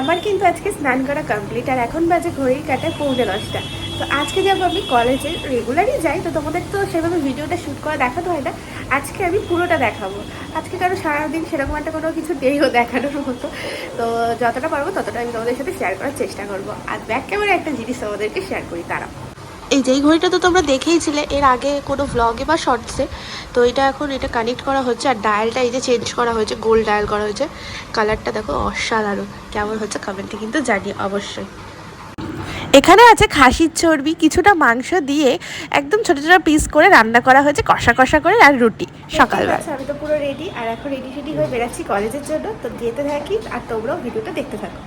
আমার কিন্তু আজকে স্নান করা কমপ্লিট আর এখন বাজে ঘড়ির কাটায় পৌনে দশটা। তো আজকে যাব আমি কলেজে রেগুলারই যাই, তো তোমাদের তো সেভাবে ভিডিওটা শ্যুট করা দেখাতে হয় না। আজকে আমি পুরোটা দেখাবো। আজকে কারও সারাদিন সেরকম একটা কোনো কিছু ডেও দেখানোর মতো। তো যতটা পারব ততটা আমি তোমাদের সাথে শেয়ার করার চেষ্টা করব। আর ব্যাক ক্যামেরা একটা জিনিস তোমাদেরকে শেয়ার করি তারা এই যে এই ঘড়িটা তো তোমরা দেখেইছিলে এর আগে কোনো ভ্লগে বা শর্টসে তো এটা এখন এটা কানেক্ট করা হচ্ছে আর ডায়ালটা এই যে চেঞ্জ করা হয়েছে গোল্ড ডায়াল করা হয়েছে। কালারটা দেখো অসাধারণ। কেমন হচ্ছে কমেন্টে কিন্তু জানি অবশ্যই। এখানে আছে খাসির চর্বি কিছুটা মাংস দিয়ে একদম ছোট ছোট পিস করে রান্না করা হয়েছে কষা কষা করে আর রুটি সকালবেলা। আমি তো পুরো রেডি আর এখন রেডি রেডি হয়ে বেরাচ্ছি কলেজের জন্য। তো যেতে থাকি আর তোমরাও ভিডিওটা দেখতে থাকো।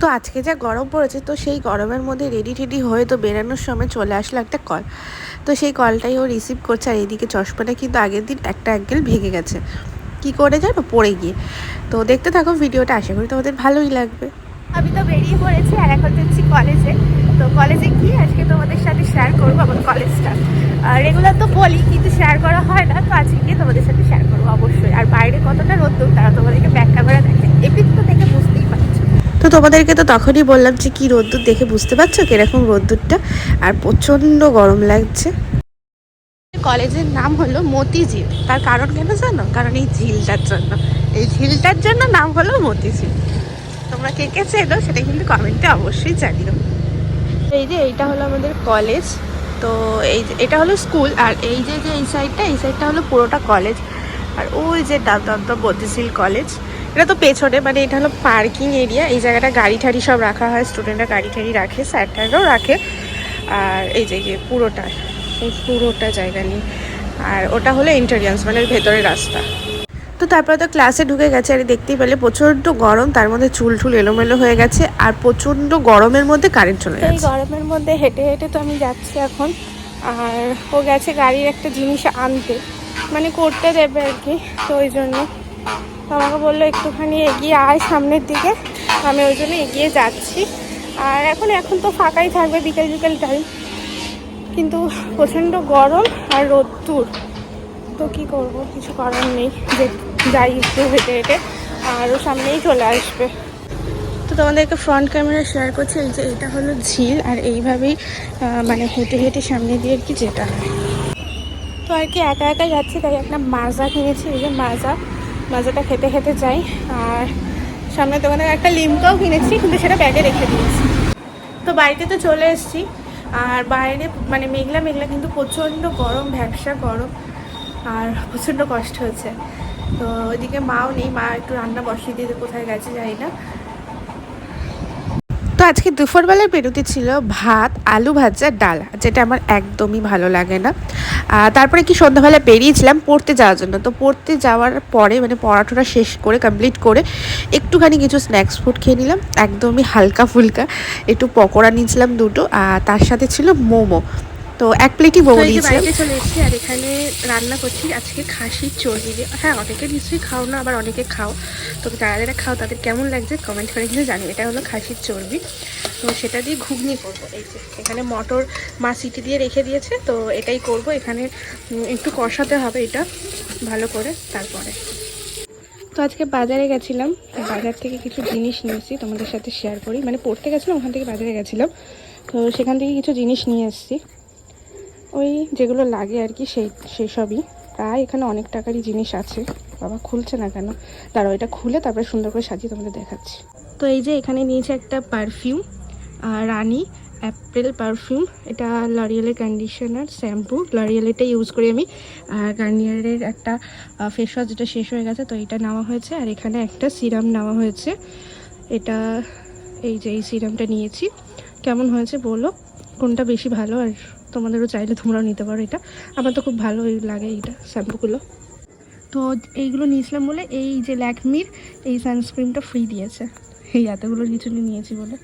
তো আজকে যা গরম পড়েছে, তো সেই গরমের মধ্যে রেডি টেডি হয়ে তো বেরানোর সময় চলে আসলো একটা কল তো সেই কলটাই ও রিসিভ করছে আর এদিকে চশমাটা কিন্তু আগের দিন একটা অ্যাঙ্গেল ভেঙে গেছে। কি করে জানো? পড়ে গিয়ে। তো দেখতে থাকো ভিডিওটা, আশা করি তোমাদের ভালোই লাগবে। আমি তো বেরিয়ে পড়েছি আর এখন যাচ্ছি কলেজে তো কলেজে গিয়ে আজকে তোমাদের সাথে শেয়ার করব আমার কলেজটা রেগুলার তো বলি, কিন্তু শেয়ার করা হয় না তো আজকে গিয়ে তোমাদের সাথে শেয়ার করব অবশ্যই আর বাইরে কতটা রোদ্দুর তারা তোমাদেরকে ব্যাক ক্যামেরা দেখে এমনি তো দেখে বুঝতেই পারছ তো তোমাদেরকে তো তখনই বললাম যে কি রোদ্দুর দেখে বুঝতে পারছ কীরকম রোদ্দুরটা? আর প্রচণ্ড গরম লাগছে। কলেজের নাম হলো মতিঝিল। তার কারণ কেন জানো? কারণ এই ঝিলটার জন্য। এই ঝিলটার জন্য নাম হলো মতিঝিল। তোমরা কে কে চেনো সেটা কিন্তু কমেন্টে অবশ্যই জানিও। এই যে এইটা হলো আমাদের কলেজ। তো এই এটা হলো স্কুল। আর এই যে যে এই সাইডটা এই সাইডটা হলো পুরোটা কলেজ। আর ওই যে দাদন্ত মতিঝিল কলেজ। এটা তো পেছনে মানে এটা হলো পার্কিং এরিয়া। এই জায়গাটা গাড়ি ঠাড়ি সব রাখা হয় স্টুডেন্টরা গাড়ি ঠাড়ি রাখে স্যারটারাও রাখে। আর এই যে পুরোটা এই পুরোটা জায়গা নিয়ে। আর ওটা হলো এন্টারিয়ান্স মানে ভেতরের রাস্তা। তো তারপরে তো ক্লাসে ঢুকে গেছে আর দেখতেই পেলে প্রচণ্ড গরম তার মধ্যে চুল টুল এলোমেলো হয়ে গেছে আর প্রচণ্ড গরমের মধ্যে কারেন্ট চলে এই গেছে গরমের মধ্যে হেঁটে হেঁটে তো আমি যাচ্ছি এখন। আর ও গেছে গাড়ির একটা জিনিস আনতে মানে করতে দেবে আর কি তো ওই জন্য। আমাকে বলল, একটুখানি এগিয়ে আয় সামনের দিকে। আমি ওই জন্য এগিয়ে যাচ্ছি। আর এখন এখন তো ফাঁকাই থাকবে বিকেল বিকেল টাইম কিন্তু প্রচণ্ড গরম আর রোদ্দুর। তো কি করব? কিছু করার নেই। যে যাই একটু হেঁটে হেঁটে আরও সামনেই চলে আসবে। তো তোমাদেরকে ফ্রন্ট ক্যামেরা শেয়ার করছি। এই যে এটা হলো ঝিল। আর এইভাবেই মানে হেঁটে হেঁটে সামনে দিয়ে আর কি যেটা হয়। তো আর কি একা একা যাচ্ছি, তাই একটা মাজা কিনেছি। এই যে মাজা। মাজাটা খেতে খেতে চাই আর সামনে দোকানে একটা লিমকাও কিনেছি, কিন্তু সেটা ব্যাগে রেখে দিয়েছি। তো বাড়িতে তো চলে এসেছি। আর বাইরে মানে মেঘলা মেঘলা, কিন্তু প্রচণ্ড গরম, ভ্যাবসা গরম, আর প্রচণ্ড কষ্ট হচ্ছে। তো ওইদিকে মাও নেই, মা একটু রান্না বসিয়ে দিয়ে কোথায় গেছে যাই না। তো আজকে দুপুরবেলার মেনুতে ছিল ভাত, আলু ভাজা, ডাল, যেটা আমার একদমই ভালো লাগে না। তারপরে কি সন্ধ্যাবেলা বেরিয়েছিলাম পড়তে যাওয়ার জন্য। তো পড়তে যাওয়ার পরে মানে পড়াটোরা শেষ করে কমপ্লিট করে একটুখানি কিছু স্ন্যাক্স ফুড খেয়ে নিলাম। একদমই হালকা ফুলকা একটু পকোড়া নিয়েছিলাম দুটো, আর তার সাথে ছিল মোমো। তো এক প্লেটই এই যে বাড়িতে চলে এসেছি আর এখানে রান্না করছি আজকে খাসির চর্বি দিয়ে। হ্যাঁ অনেকে নিশ্চয়ই খাও না আবার অনেকে খাও। তো যারা যারা খাও তাদের কেমন লাগছে কমেন্ট করে কিন্তু জানি এটা হলো খাসির চর্বি। তো সেটা দিয়ে ঘুগনি করব। এই যে এখানে মটর মা সিটি দিয়ে রেখে দিয়েছে তো এটাই করব। এখানে একটু কষাতে হবে এটা ভালো করে তারপরে। তো আজকে বাজারে গেছিলাম। বাজার থেকে কিছু জিনিস নিয়েছি তোমাদের সাথে শেয়ার করি। মানে পড়তে গেছিলাম ওখান থেকে বাজারে গেছিলাম। তো সেখান থেকে কিছু জিনিস নিয়ে এসেছি। ওই যেগুলো লাগে আর কি, সেই সেই সবই। প্রায় এখানে অনেক টাকারই জিনিস আছে। বাবা খুলছে না কেন? দাঁড়াও এটা খুলে তারপরে সুন্দর করে সাজিয়ে তোমাদের দেখাচ্ছি। তো এই যে এখানে নিয়েছে একটা পারফিউম রানি অ্যাপ্রিল পারফিউম এটা লরিয়েলের কন্ডিশনার শ্যাম্পু লরিয়েলেটা ইউজ করি আমি। গার্নিয়ারের একটা ফেস ওয়াশ যেটা শেষ হয়ে গেছে, তো এটা নেওয়া হয়েছে। আর এখানে একটা সিরাম নেওয়া হয়েছে। এটা, এই যে এই সিরামটা নিয়েছি। কেমন হয়েছে বলো? কোনটা বেশি ভালো আর তোমাদেরও চাইলে তোমরাও নিতে পারো এটা। আমার তো খুব ভালো লাগে এইটা, শ্যাম্পুগুলো। তো এইগুলো নিয়েছিলাম বলে এই যে ল্যাকমির এই সানস্ক্রিনটা ফ্রি দিয়েছে। এই এতগুলো কিছু নিয়েছি বলে।